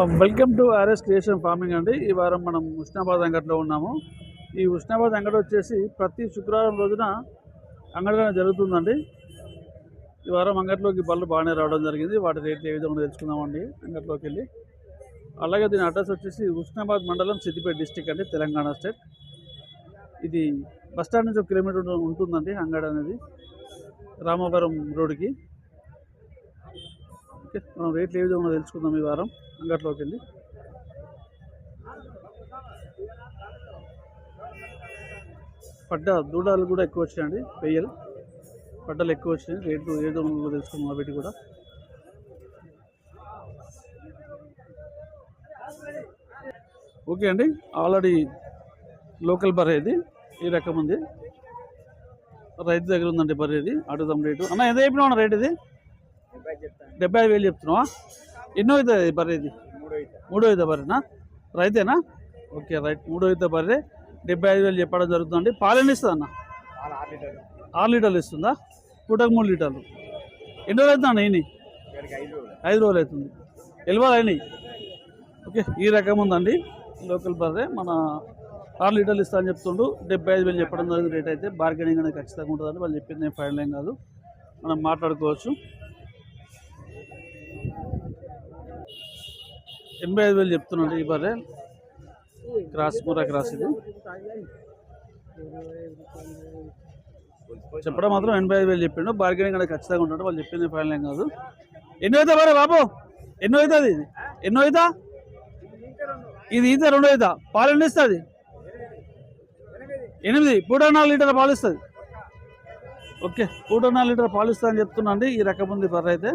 Welcome to RS creation farming అండి. ఈ వారం మనం ఉస్నాబాద్ అంగట్లో ఉన్నాము. ఈ ఉస్నాబాద్ అంగడి వచ్చేసి ప్రతి శుక్రవారం రోజున అంగడిగా జరుగుతుందండి. ఈ వారం అంగట్లోకి బళ్ళు బాగానే రావడం జరిగింది. వాటి రేట్లు ఏ విధంగా తెలుసుకుందామండి అంగట్లోకి వెళ్ళి. అలాగే దీని అడ్రస్ వచ్చేసి ఉస్నాబాద్ మండలం సిద్దిపేట డిస్టిక్ అండి తెలంగాణ స్టేట్. ఇది బస్ స్టాండ్ నుంచి ఒక కిలోమీటర్ ఉంటుందండి అంగడి అనేది. రామవరం రోడ్డుకి. ఓకే. మనం రేట్లు ఏ విధంగా తెలుసుకుందాం ఈ వారం? అంగట్లోకి వెళ్ళి. పడ్డ దూడాలు కూడా ఎక్కువ వచ్చాయండి వెయ్యలు. పడ్డలు ఎక్కువ వచ్చినాయి రేట్లు ఏ విధంగా తెలుసుకుందాం వీటి కూడా. ఓకే అండి ఆల్రెడీ లోకల్ బర్రె ఇది ఈ రకం ఉంది. రైతు దగ్గర ఉందండి బర్రె ఇది అడుగుదాం రేటు. అన్న ఎంత చెప్పినావు రేట్ ఇది? డెబ్బై ఐదు వేలు చెప్తున్నావా? ఎన్నో అవుతుంది బర్రె ఇది? మూడో అవుతుంది బర్రెనా? రైతేనా? Okay right. మూడో అవుతుంది బర్రె. డెబ్బై ఐదు వేలు చెప్పడం జరుగుతుందండి. పాలు ఎన్ని ఇస్తుంది అన్న? ఆరు లీటర్లు ఇస్తుందా? పూటకు మూడు లీటర్లు. ఎన్ని రోజులు అవుతుంది అన్న ఇన్ని? ఐదు రోజులు అవుతుంది. ఎల్వాలు అయినాయి. ఓకే ఈ రకం ఉందండి. లోకల్ బర్రె. మన ఆరు లీటర్లు ఇస్తా అని చెప్తుండు. డెబ్బై ఐదు వేలు చెప్పడం జరిగింది. రేట్ అయితే బార్గెనింగ్ అనేది ఖచ్చితంగా ఉంటుందండి. వాళ్ళు చెప్పింది ఏం ఫైనల్ ఏం కాదు. మనం మాట్లాడుకోవచ్చు. ఎనభై ఐదు వేలు చెప్తున్నాడు ఈ బర్రె. క్రాస్ కూర క్రాస్ ఇది. చెప్పడం మాత్రం ఎనభై ఐదు వేలు చెప్పిండు. బార్గెనింగ్ అనేది ఖచ్చితంగా ఉంటాడు. వాళ్ళు చెప్పింది ఫైనల్ ఏం కాదు. ఎన్నో అవుతా బరే బాబు? ఎన్నో అవుతుంది ఇది? ఎన్నో అవుతా ఇది ఈత రెండో అవుతా పాలు ఎన్ని ఇస్తుంది? ఎనిమిది. పూట నాలుగు లీటర్ పాలు ఇస్తుంది. ఓకే. పూట నాలుగు లీటర్ పాలు ఇస్తా అని చెప్తున్నా అండి. ఈ రకం ఉంది బర్రె అయితే.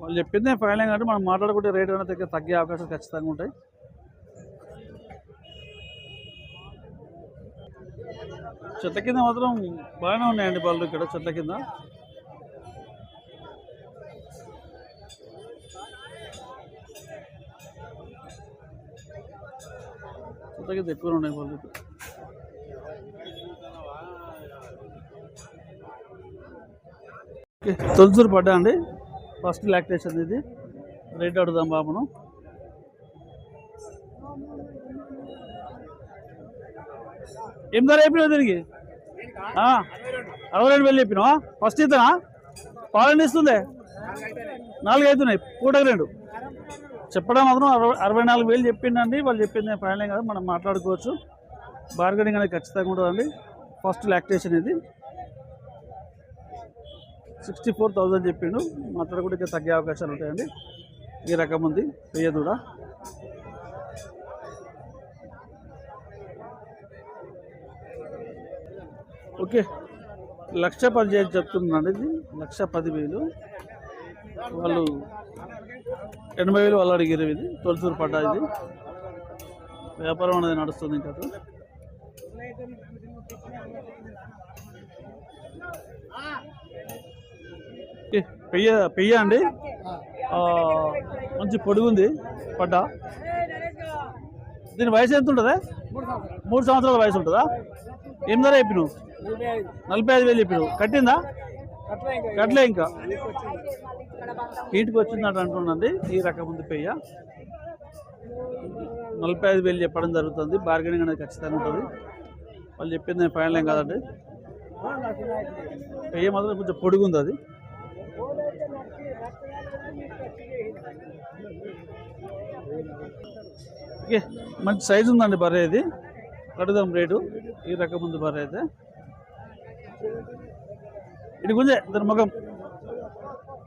వాళ్ళు చెప్పింది. ఫైనల్ కాబట్టి మనం మాట్లాడుకుంటే రేట్ అనేది దగ్గర తగ్గే అవకాశాలు ఖచ్చితంగా ఉంటాయి. చెత్త కింద మాత్రం బాగానే ఉన్నాయండి బళ్ళు ఇక్కడ చెత్త కింద. చెత్త కింద ఎక్కువ ఉన్నాయి బళ్ళు ఇక్కడ. ఓకే పడ్డా అండి? ఫస్ట్ లాక్టేషన్ ఇది. రేట్ అడుగుదాం బాబును. ఏం ధర చెప్పినావు దీనికి? అరవై రెండు వేలు చెప్పినావా? ఫస్ట్ ఇతనా? పాలన ఇస్తుంది? నాలుగు అవుతున్నాయి పూటకు రెండు. చెప్పడం మాత్రం అరవై అరవై నాలుగు వేలు చెప్పిండండి. వాళ్ళు చెప్పింది ఫైనల్ కదా మనం మాట్లాడుకోవచ్చు. బార్గెనింగ్ అనేది ఖచ్చితంగా ఉంటుందండి. ఫస్ట్ లాక్టేషన్ ఇది. సిక్స్టీ ఫోర్ థౌజండ్ చెప్పిండు. మాట్లాడుకుంటే ఇంకా తగ్గే అవకాశాలు ఉంటాయండి. ఈ రకం ఉంది. పెయ్యదూడ ఓకే. లక్ష పదిహేను చేసి చెప్తున్నాను ఇది. లక్ష పది వేలు వాళ్ళు ఎనభై వేలు వాళ్ళు అడిగారు ఇది. తొలిసూరు పడ్డా ఇది. వ్యాపారం అనేది నడుస్తుంది ఇంకా అటు. ఓకే, పెయ్య పెయ్య అండి? మంచి పొడుగుంది పడ్డ. దీని వయసు ఎంత ఉంటుందా మూడు సంవత్సరాల వయసు ఉంటుందా? ఏం ధర చెప్పిను నలభై ఐదు. వేలు చెప్పిను కట్టిందా? కట్టలే ఇంకా. హీట్కి వచ్చిందంట అంటున్నది ఈ రకం ఉంది పెయ్య. నలభై ఐదు వేలు చెప్పడం జరుగుతుంది. బార్గెనింగ్ అనేది ఖచ్చితంగా ఉంటుంది. వాళ్ళు చెప్పింది ఫైనల్ ఏం కాదండి. పెయ్య మాత్రం కొంచెం పొడుగుంది అది. మంచి సైజు ఉందండి బర్రె ఇది. కడుదాం రేటు. ఈ రకం ఉంది బర్రె అయితే. ఇది గుంజే దాని ముఖం.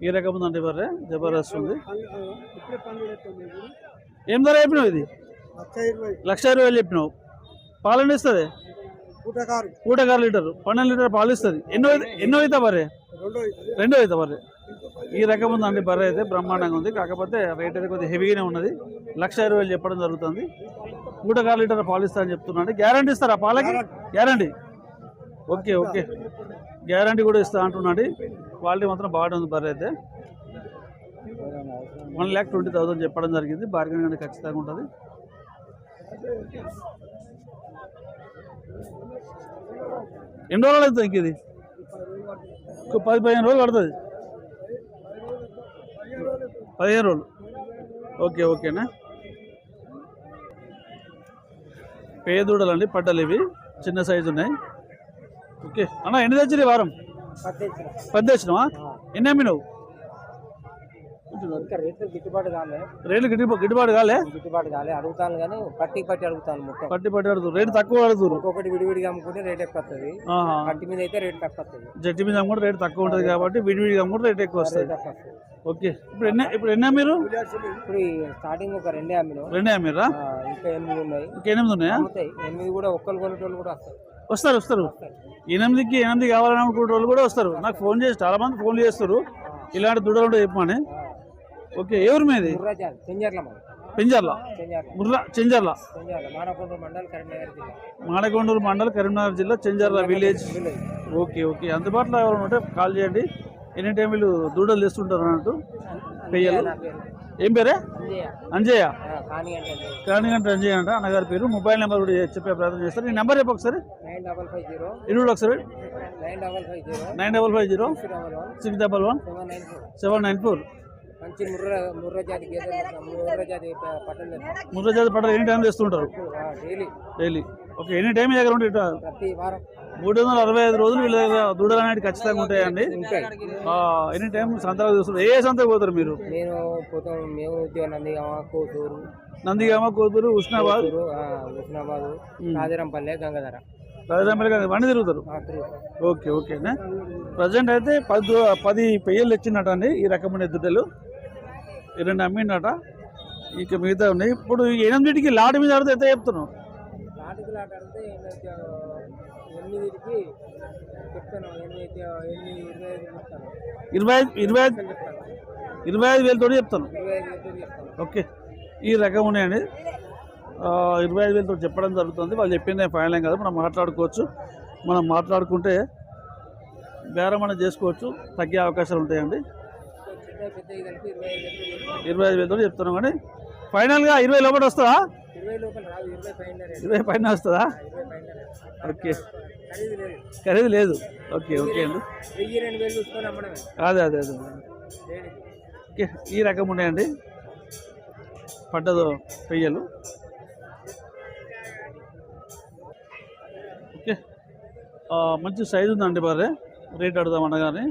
ఈ రకం ఉందండి బర్రె జబర్దస్త్ ఉంది. ఏం ధర చెప్పినావు ఇది? లక్ష ఇరవై వేలు చెప్పినావు. పాలన ఇస్తుంది? పూటకారు లీటర్ పన్నెండు లీటర్ పాలు ఇస్తుంది. ఎన్నో ఎన్నో అవుతా బర్రె? రెండో అవుతా బర్రె. ఈ రకం ఉందండి బర్రె అయితే బ్రహ్మాండంగా ఉంది. కాకపోతే రేట్ అయితే కొద్దిగా హెవీగానే ఉన్నది. లక్ష ఇరవై వేలు చెప్పడం జరుగుతుంది. పూటకారు లీటర్ పాలు ఇస్తా అని చెప్తున్నాను గ్యారంటీ ఇస్తారా పాలకి? గ్యారంటీ? Okay okay. గ్యారంటీ కూడా ఇస్తా అంటున్నాడు. క్వాలిటీ మాత్రం బాగుంటుంది బర్రె అయితే. వన్ ల్యాక్ ట్వంటీ థౌసండ్ చెప్పడం జరిగింది. బార్గెన్ కానీ ఖచ్చితంగా ఉంటుంది. ఎన్ని రోజులు అవుతుంది ఇంక ఇది? పది పదిహేను రోజులు పడుతుంది. పదిహేను రోజులు. ఓకే ఓకేనా? పేదూడలండి పడ్డలు ఇవి. చిన్న సైజు ఉన్నాయి. ఓకే. అన్న ఎన్ని తెచ్చింది ఈ వారం? పది తెచ్చినావా? ఎన్ని అమ్మినావు? ఇంకా రేట్లు గిట్టుబాటు గిట్టుబాటు కాలే? గిట్టుబాటు కాలే. అడుగుతాను కానీ పట్టి పట్టి అడుగుతాను మొత్తం. పట్టి పట్టి అడుగుతారు. రేటు తక్కువ అడుగుతారు. ఒక్కొక్కటి విడివిడిగా అమ్ముకుంటే రేట్ ఎక్కువ వస్తుంది. పట్టి మీద అయితే రేట్ తక్కువ వస్తుంది జట్టి మీద అమ్ముకుంటే రేటు తక్కువ ఉంటుంది కాబట్టి విడివిడిగా అమ్ముకుంటే రేట్ ఎక్కువ వస్తుంది. ఓకే. ఇప్పుడు ఎన్ని ఇప్పుడు ఎన్ని అమ్మిరు ఇప్పుడు స్టార్టింగ్ ఒక రెండే అమ్మినాం రెండే అమ్మిరా ఇంకా ఎనిమిది ఉన్నాయి. ఇంకా ఎనిమిది ఉన్నాయా? ఎనిమిది కూడా ఒక్కరు కొనేటోళ్ళు కూడా వస్తారు. వస్తారు వస్తారు. ఎనిమిదికి ఎనిమిది కావాలని అనుకునే వాళ్ళు కూడా వస్తారు. నాకు ఫోన్ చేసి చాలా మంది ఫోన్ చేస్తారు. ఇలాంటి దుడలు ఉంటే చెప్పమని ఓకే ఎవరి మీది? మరి పెంజర్ల ముర్రా చెంజర్ల. చెంజర్ల. మానకొండ మండల్ కరీంనగర్ జిల్లా. మాడకొండూరు మండల్ కరీంనగర్ జిల్లా Chenjarla village. Village. Okay okay. అందుబాటులో ఎవరైనా ఉంటే కాల్ చేయండి. ఎనీ టైం వీళ్ళు దూడలు తెస్తుంటారు అన్నట్టు? పెయ్యలు? ఏం పేరే? అంజయ్య. కానిగంట అంజయ్య. అంట అన్నగారి పేరు. మొబైల్ నెంబర్ కూడా చెప్పే ప్రయత్నం చేస్తారు. ఈ నెంబర్ చెప్పు ఒకసారి. ఇరువుడు ఒకసారి. Nine double five zero. Six double one. Seven nine four. మంచి ముర్ర ముర్ర జాతి ముర్ర జాతి పట్టలు ఎనీ టైం చేస్తుంటారు daily. Daily. Okay any time దగ్గర ఉంటే మూడు వందల అరవై ఐదు రోజులు వీళ్ళ దగ్గర దూడలు అనేవి ఖచ్చితంగా ఉంటాయండి. ఉంటాయి. ఎనీ టైం సంతలు చూస్తారు? ఏ సంతకు పోతారు మీరు? నేను పోతాం మేము ఉద్యోగం నందిగామ కోసూరు. నందిగామ కోతూరు ఉస్నాబాద్? రాజరంపల్లె గంగాధర. రాజరాంపల్లి కాదు, ఇవన్నీ తిరుగుతారు. ఓకే ఓకేనా ప్రజెంట్ అయితే పది పది పెయ్యలు తెచ్చినట్టు అండి ఈ రకమైన దుడ్డలు ఈ రెండు అమ్మిండట ఇక మిగతా ఉన్నాయి. ఇప్పుడు ఎనిమిదింటికి లాట్ మీద ఆడితే ఎంత చెప్తున్నావు? అడిగితే ఎనిమిదికి చెప్తాను ఎనిమిది ఎనిమిది ఇరవై ఐదు చెప్తాను. ఇరవై ఐదు ఇరవై ఐదు ఇరవై ఐదు వేలతో చెప్తాను. ఓకే. ఈ రకం ఉన్నాయండి. ఇరవై ఐదు వేలతో చెప్పడం జరుగుతుంది. వాళ్ళు చెప్పింది ఫైనల్ ఏం కాదు. మనం మాట్లాడుకోవచ్చు. మనం మాట్లాడుకుంటే బేరం అనేది చేసుకోవచ్చు. తగ్గే అవకాశాలు ఉంటాయండి. ఇరవై ఐదు వేలతో చెప్తున్నాం కానీ ఫైనల్గా ఇరవై లోపల వస్తుందా? ఇరవై పైన వస్తుందా? ఓకే. ఖరీదు లేదు. ఓకే ఓకే అండి. అదే అదే అదే. ఓకే ఈ రకం ఉన్నాయండి. పడ్డదు పెయ్యలు ఓకే. మంచి సైజు ఉందండి బారే రేట్ అడుగుదాం అనగానే.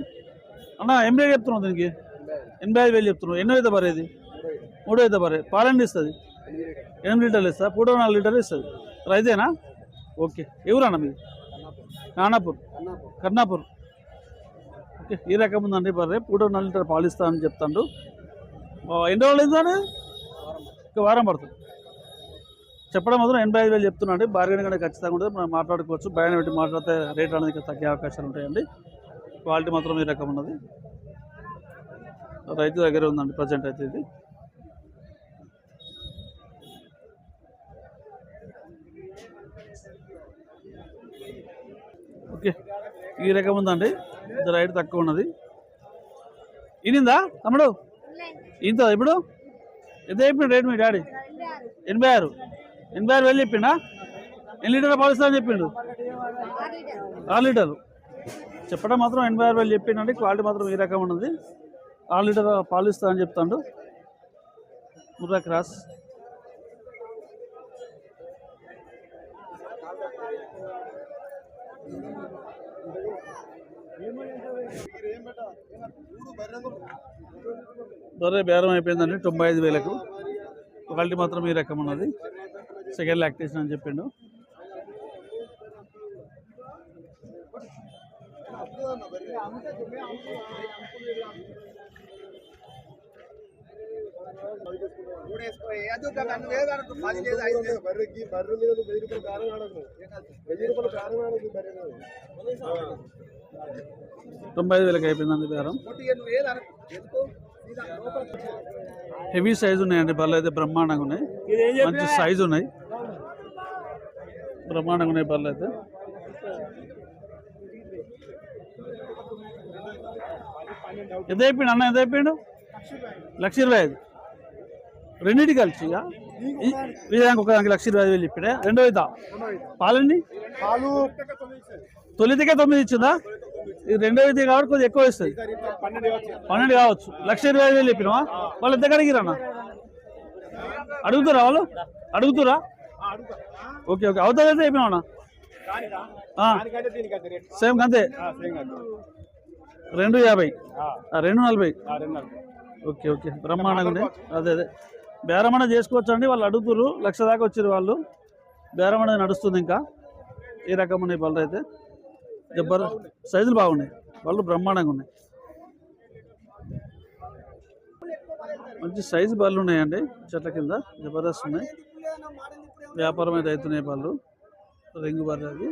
అన్న ఏం రేట్ చెప్తున్నావు దీనికి. ఎనభై ఐదు. వేలు చెప్తున్నావు. ఎన్నో అయితే బరే ఇది? మూడో అయితే బరే పాలండి ఇస్తుంది. ఎనిమిది లీటర్లు ఇస్తా పూట నాలుగు లీటర్లు ఇస్తుంది రైతేనా ఓకే. ఎవరన్నా మీరు నానాపూర్. కర్ణాపూర్. ఓకే. ఈ రకం ఉందండి? బర్రే పూట నాలుగు లీటర్ పాలు ఇస్తా అని చెప్తాడు ఎన్ని రోజులు అయిందని ఒక వారం పడుతుంది. చెప్పడం మాత్రం ఎనభై ఐదు వేలు చెప్తున్నాండి బార్గెన్ కూడా ఖచ్చితంగా ఉంటుంది. మనం మాట్లాడుకోవచ్చు. బయట పెట్టి మాట్లాడితే రేట్ అనేది తగ్గే అవకాశాలు ఉంటాయండి. క్వాలిటీ మాత్రం ఈ రకం ఉన్నది? రైతు దగ్గర ఉందండి ప్రజెంట్ అయితే ఇది. ఓకే. ఈ రకం ఉందండి. ఇది రైట్ తక్కువ ఉన్నది. ఇనిందా తమ్ముడు? ఇంత ఇప్పుడు? ఎంత చెప్పిండు రేట్ మీ డాడీ? ఎనభై ఆరు. ఎనభై ఆరు వెళ్ళి చెప్పిండా? ఎన్ని లీటర్లు పాలిస్తా అని చెప్పిండు? ఆరు లీటర్లు. చెప్పడం మాత్రం ఎనభై ఆరు వేలు చెప్పిండండి. క్వాలిటీ మాత్రం ఈ రకం ఉన్నది. ఆరు లీటర్ పాలు అని చెప్తాడు. ముర్రా క్రాస్. దొరే బేరం అయిపోయిందండి. తొంభై ఐదు వేలకు. ఒకటి మాత్రం ఈ రకం ఉన్నది. సెకండ్ లాక్టేషన్ అని చెప్పిండు. బర్రెకి బర్రె మీద నువ్వు వెయ్యి రూపాయలు కారం ఆడకు వెయ్యి రూపాయలు కారం ఆడకు బర్రె మీద. తొంభై ఐదు వేలకు అయిపోయిందండి బేరం. హెవీ సైజు ఉన్నాయండి బర్రెలు. అయితే బ్రహ్మాండంగా ఉన్నాయి. మంచి సైజు ఉన్నాయి. బ్రహ్మాండంగా ఉన్నాయి బర్రెలు అయితే. ఎంత అయిపోయింది అన్న? ఎంత అయిపోయిండు? లక్ష ఇరవై ఐదు. రెండింటి కలిసి దానికి ఒక దానికి లక్ష ఇరవై ఐదు వేలు చెప్పిడే రెండో ఇద్దా పాలండి? పాలు. తొలిదికే తొమ్మిది ఇచ్చిందా? ఇది రెండో ఇది కాబట్టి కొద్దిగా ఎక్కువ ఇస్తుంది పన్నెండు కావచ్చు. లక్ష ఇరవై ఐదు వేలు చెప్పినవా? వాళ్ళు ఎంత అడిగిరన్న అడుగుతురా వాళ్ళు? అడుగుతురా? Okay okay. అవుతుంది అయితే సేమ్ అంతే రెండు యాభై. రెండు నలభై. Okay okay. బ్రహ్మాండంగా ఉంది. అదే అదే. బేరమణ చేసుకోవచ్చు అండి వాళ్ళు అడుగుతురు లక్ష దాకా వచ్చారు వాళ్ళు. బేరమణ నడుస్తుంది ఇంకా ఈ రకం ఉన్నాయి బళ్ళు అయితే. జబ్బర్ సైజులు బాగున్నాయి బళ్ళు బ్రహ్మాండంగా ఉన్నాయి. మంచి సైజు బళ్ళు ఉన్నాయండి చెట్ల కింద జబర్దస్త్ ఉన్నాయి. వ్యాపారం అయితే అవుతున్నాయి బళ్ళు రింగు బర్రె అది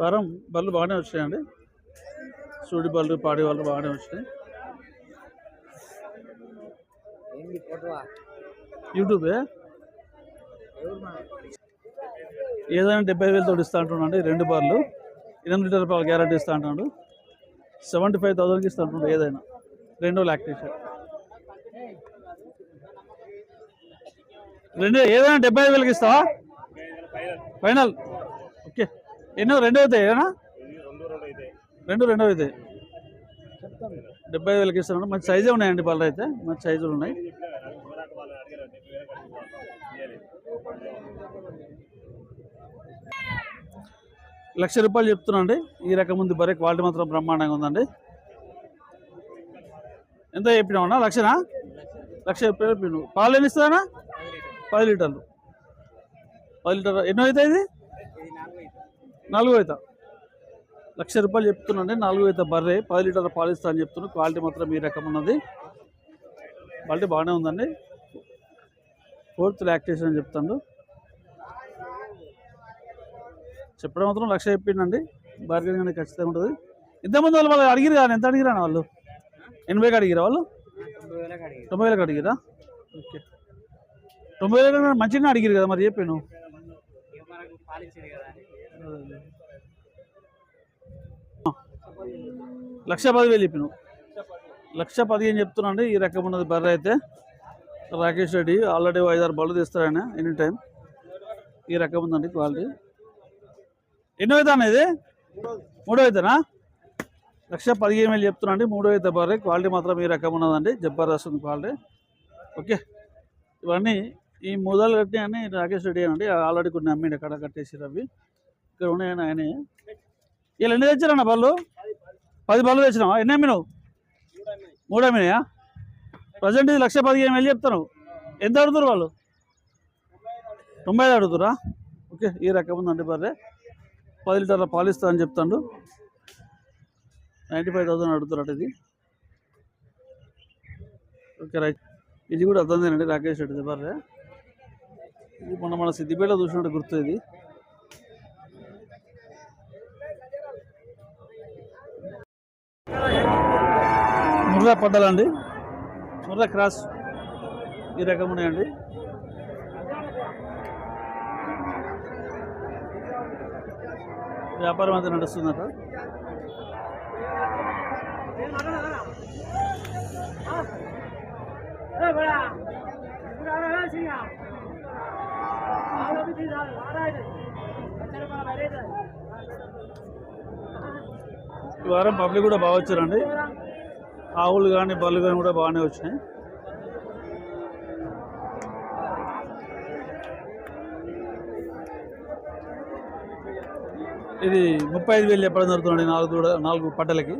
వారం బళ్ళు బాగానే వచ్చాయండి. సూడి బళ్ళు పాడి బళ్ళు బాగానే వచ్చినాయి. యూట్యూబే ఏదైనా డెబ్బై వేలతో ఇస్తా అంటున్నాడు ఈ రెండు బార్లు. ఎనిమిది లీటర్ రూపాయలు గ్యారంటీ ఇస్తా అంటున్నాడు. సెవెంటీ ఫైవ్ థౌసండ్కి ఇస్తా అంటున్నాడు ఏదైనా. రెండో లాక్టేషన్. రెండు ఏదైనా డెబ్బై ఐదు వేలకి ఇస్తావా? ఫైనల్. ఎన్నో రెండు అవుతాయి ఏనా? రెండు రెండు అవుతాయి డెబ్బై ఐదు వేలకి ఇస్తున్నాడు. మంచి సైజే ఉన్నాయండి పళ్ళు అయితే? మంచి సైజులు ఉన్నాయి. లక్ష రూపాయలు చెప్తున్నాండి ఈ రకం ఉంది. బరే క్వాలిటీ మాత్రం బ్రహ్మాండంగా ఉందండి. ఎంత చెప్పినావునా లక్షనా? లక్ష చెప్పినావు. పాలు ఎన్ని ఇస్తుందన్నా పది లీటర్లు. పది లీటర్ ఎన్నో అవుతాయి ఇది? నాలుగో అయితే లక్ష రూపాయలు చెప్తున్నాండి నాలుగు అయితే బర్రె పది లీటర్ల పాలు అని చెప్తున్నాను క్వాలిటీ మాత్రం ఈ రకం ఉన్నది. క్వాలిటీ బాగానే ఉందండి. ఫోర్త్ లాక్టేషన్ అని చెప్తాను చెప్పడం మాత్రం లక్ష చెప్పిండండి. బార్గెనింగ్ అనేది ఖచ్చితంగా ఉంటుంది. ఇంతమంది వాళ్ళు వాళ్ళు అడిగిరు కానీ ఎంత అడిగిరా వాళ్ళు? ఎనభైకి అడిగిరా వాళ్ళు? తొంభై వేలకు తొంభై వేలకు అడిగిరా ఓకే. తొంభై వేలకు మంచిగా అడిగిరు కదా మరి చెప్పాను లక్ష పదివేలు చెప్పిన లక్ష పదిహేను చెప్తున్నాండి ఈ రకం ఉన్నది బర్రె అయితే. రాకేష్ రెడ్డి ఆల్రెడీ ఐదారు బళ్ళు తీస్తారాయన ఎనీ టైం. ఈ రకం ఉందండి క్వాలిటీ. ఎన్నో అవుతాను ఇది? మూడో అవుతానా లక్ష పదిహేను వేలు చెప్తున్నాండి మూడో అయితే బర్రె. క్వాలిటీ మాత్రం ఈ రకం ఉన్నదండి. జబర్దస్త్ ఉంది క్వాలిటీ. ఓకే. ఇవన్నీ ఈ మూదాలు కట్టి రాకేష్ రెడ్డి అండి ఆల్రెడీ కొన్ని అమ్మిండి అక్కడ కట్టేసి అవి. ఇక్కడ ఉన్నాయని ఆయన వీళ్ళు ఎన్ని తెచ్చారన్న బళ్ళు? పది బళ్ళు తెచ్చినావా? ఎన్ని అమ్మినావు? మూడు అమ్మినాయా? ప్రజెంట్ ఇది లక్ష పదిహేను వేలు చెప్తాను ఎంత అడుగుతారు వాళ్ళు? తొంభై ఐదు అడుగుతురా? ఓకే ఈ రకం ఉందండి బర్రె. పది లీటర్ల పాలు అని చెప్తాడు. నైంటీ ఫైవ్ థౌసండ్ అడుగుతారట ఇది. Okay right. ఇది కూడా అర్థమైందండి రాకేష్ రెడ్డి బర్రె. ఇది మొన్న మన సిద్దిపేట చూసినట్టు గుర్తు ఇది. ముర్రా పడ్డాలండి ముర్రా క్రాస్ ఈ రకం ఉన్నాయండి. వ్యాపారం అంతా నడుస్తుందట. ఈ వారం పబ్లిక్ కూడా బాగా వచ్చారండి. ఆవులు కానీ బళ్ళు కానీ కూడా బాగానే వచ్చినాయి. ఇది ముప్పై ఐదు వేలు చెప్పడం జరుగుతుంది నాలుగు నాలుగు పట్టలకి